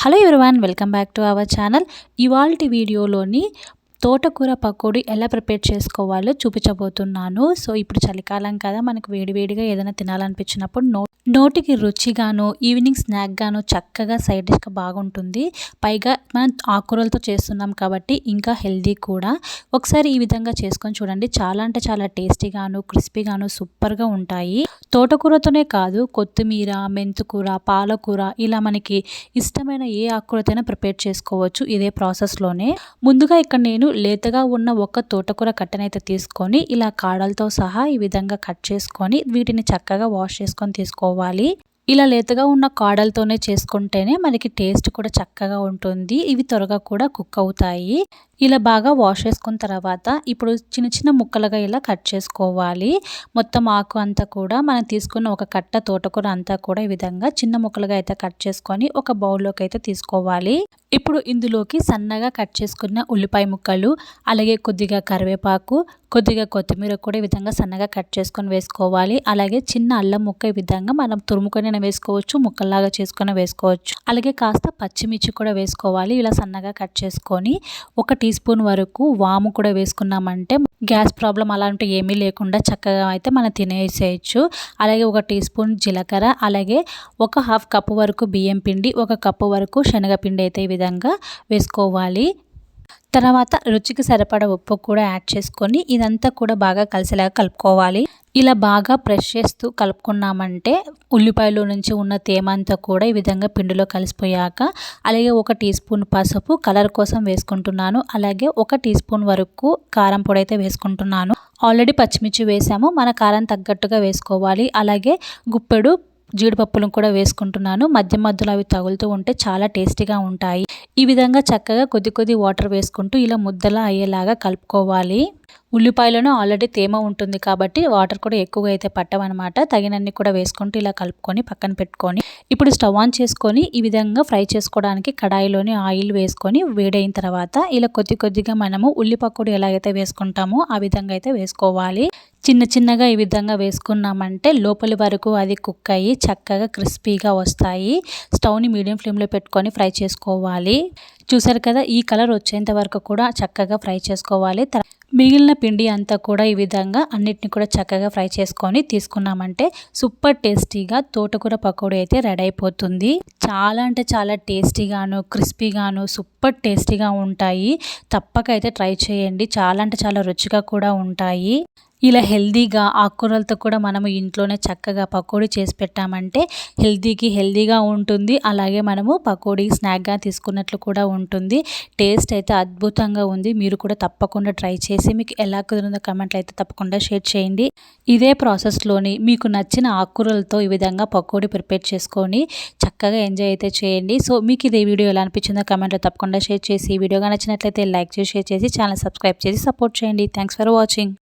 Hello everyone welcome back to our channel ఇవాళ వీడియోలోని తోటకూర పకోడీ ఎలా ప్రిపేర్ చేసుకోవాలో చూపించబోతున్నాను. సో ఇప్పుడు చలికాలం కదా మనకు వేడివేడిగా ఏదైనా తినాలనిపించినప్పుడు నో నోటికి రుచిగాను ఈవినింగ్ స్నాక్గాను చక్కగా సైడ్ డిష్గా బాగుంటుంది. పైగా మనం ఆకుకూరలతో చేస్తున్నాం కాబట్టి ఇంకా హెల్దీ కూడా. ఒకసారి ఈ విధంగా చేసుకొని చూడండి. చాలా అంటే చాలా టేస్టీగాను క్రిస్పీగాను సూపర్గా ఉంటాయి. తోటకూరతోనే కాదు కొత్తిమీర మెంతుకూర పాలకూర ఇలా మనకి ఇష్టమైన ఏ ఆకుకూరతైనా ప్రిపేర్ చేసుకోవచ్చు ఇదే ప్రాసెస్లోనే. ముందుగా ఇక్కడ నేను లేతగా ఉన్న ఒక తోటకూర కట్టనైతే తీసుకొని ఇలా కాడలతో సహా ఈ విధంగా కట్ చేసుకొని వీటిని చక్కగా వాష్ చేసుకొని తీసుకోవాలి. ఇలా లేతగా ఉన్న కాడలతోనే చేసుకుంటేనే మనకి టేస్ట్ కూడా చక్కగా ఉంటుంది. ఇవి త్వరగా కూడా కుక్ అవుతాయి. ఇలా బాగా వాష్ చేసుకున్న తర్వాత ఇప్పుడు చిన్న చిన్న ముక్కలుగా ఇలా కట్ చేసుకోవాలి. మొత్తం ఆకు అంతా కూడా మనం తీసుకున్న ఒక కట్ట తోటకూర అంతా కూడా ఈ విధంగా చిన్న ముక్కలుగా అయితే కట్ చేసుకొని ఒక బౌల్లోకి అయితే తీసుకోవాలి. ఇప్పుడు ఇందులోకి సన్నగా కట్ చేసుకున్న ఉల్లిపాయ ముక్కలు అలాగే కొద్దిగా కరివేపాకు కొద్దిగా కొత్తిమీర కూడా ఈ విధంగా సన్నగా కట్ చేసుకొని వేసుకోవాలి. అలాగే చిన్న అల్లం ముక్క ఈ విధంగా మనం తురుముకొని వేసుకోవచ్చు ముక్కల్లాగా చేసుకొని వేసుకోవచ్చు. అలాగే కాస్త పచ్చిమిర్చి కూడా వేసుకోవాలి ఇలా సన్నగా కట్ చేసుకొని ఒక టీ స్పూన్ వరకు వాము కూడా వేసుకున్నామంటే గ్యాస్ ప్రాబ్లం అలాంటి ఏమీ లేకుండా చక్కగా అయితే మనం తినేసేయచ్చు. అలాగే ఒక టీ స్పూన్ జీలకర్ర అలాగే ఒక హాఫ్ కప్పు వరకు బియ్యం పిండి ఒక కప్పు వరకు శనగపిండి అయితే విధంగా వేసుకోవాలి. తర్వాత రుచికి సరిపడ ఉప్పు కూడా యాడ్ చేసుకొని ఇదంతా కూడా బాగా కలిసేలాగా కలుపుకోవాలి. ఇలా బాగా ప్రెష్ చేస్తూ కలుపుకున్నామంటే ఉల్లిపాయలో నుంచి ఉన్న తేమ అంతా కూడా ఈ విధంగా పిండిలో కలిసిపోయాక అలాగే ఒక టీ స్పూన్ పసుపు కలర్ కోసం వేసుకుంటున్నాను. అలాగే ఒక టీ స్పూన్ వరకు కారం పొడి అయితే వేసుకుంటున్నాను. ఆల్రెడీ పచ్చిమిర్చి వేసాము మన కారం తగ్గట్టుగా వేసుకోవాలి. అలాగే గుప్పెడు జీడిపప్పులను కూడా వేసుకుంటున్నాను. మధ్య మధ్యలో అవి తగులుతూ ఉంటే చాలా టేస్టీగా ఉంటాయి. ఈ విధంగా చక్కగా కొద్ది కొద్ది వాటర్ వేసుకుంటూ ఇలా ముద్దలా అయ్యేలాగా కలుపుకోవాలి. ఉల్లిపాయలను ఆల్రెడీ తేమ ఉంటుంది కాబట్టి వాటర్ కూడా ఎక్కువగా అయితే పట్టవన్నమాట. తగినన్ని కూడా వేసుకుంటూ ఇలా కలుపుకొని పక్కన పెట్టుకొని ఇప్పుడు స్టవ్ ఆన్ చేసుకొని ఈ విధంగా ఫ్రై చేసుకోవడానికి కడాయిలోని ఆయిల్ వేసుకొని వేడైన తర్వాత ఇలా కొద్ది కొద్దిగా మనము ఉల్లి పకోడీ ఎలాగైతే వేసుకుంటామో ఆ విధంగా అయితే వేసుకోవాలి. చిన్న చిన్నగా ఈ విధంగా వేసుకున్నామంటే లోపలి వరకు అది కుక్ అయ్యి చక్కగా క్రిస్పీగా వస్తాయి. స్టవ్ని మీడియం ఫ్లేమ్లో పెట్టుకొని ఫ్రై చేసుకోవాలి. చూసారు కదా ఈ కలర్ వచ్చేంత వరకు కూడా చక్కగా ఫ్రై చేసుకోవాలి. మిగిలిన పిండి అంతా కూడా ఈ విధంగా అన్నిటిని కూడా చక్కగా ఫ్రై చేసుకొని తీసుకున్నామంటే సూపర్ టేస్టీగా తోటకూర పకోడీ అయితే రెడీ అయిపోతుంది. చాలా అంటే చాలా టేస్టీగాను క్రిస్పీగాను సూపర్ టేస్టీగా ఉంటాయి. తప్పక అయితే ట్రై చేయండి. చాలా అంటే చాలా రుచిగా కూడా ఉంటాయి. ఇలా హెల్దీగా ఆకుకూరలతో కూడా మనము ఇంట్లోనే చక్కగా పకోడీ చేసి పెట్టామంటే హెల్దీకి హెల్దీగా ఉంటుంది. అలాగే మనము పకోడీ స్నాక్గా తీసుకున్నట్లు కూడా ఉంటుంది. టేస్ట్ అయితే అద్భుతంగా ఉంది. మీరు కూడా తప్పకుండా ట్రై చేసి మీకు ఎలా కుదిరిందో కమెంట్లు అయితే తప్పకుండా షేర్ చేయండి. ఇదే ప్రాసెస్లోని మీకు నచ్చిన ఆకుకూరలతో ఈ విధంగా పకోడీ ప్రిపేర్ చేసుకొని చక్కగా ఎంజాయ్ అయితే చేయండి. సో మీకు ఇదే వీడియో ఎలా అనిపించిందో కమెంట్లో తప్పకుండా షేర్ చేసి వీడియోగా నచ్చినట్లయితే లైక్ చేసి షేర్ చేసి ఛానల్ సబ్స్క్రైబ్ చేసి సపోర్ట్ చేయండి. Thanks for watching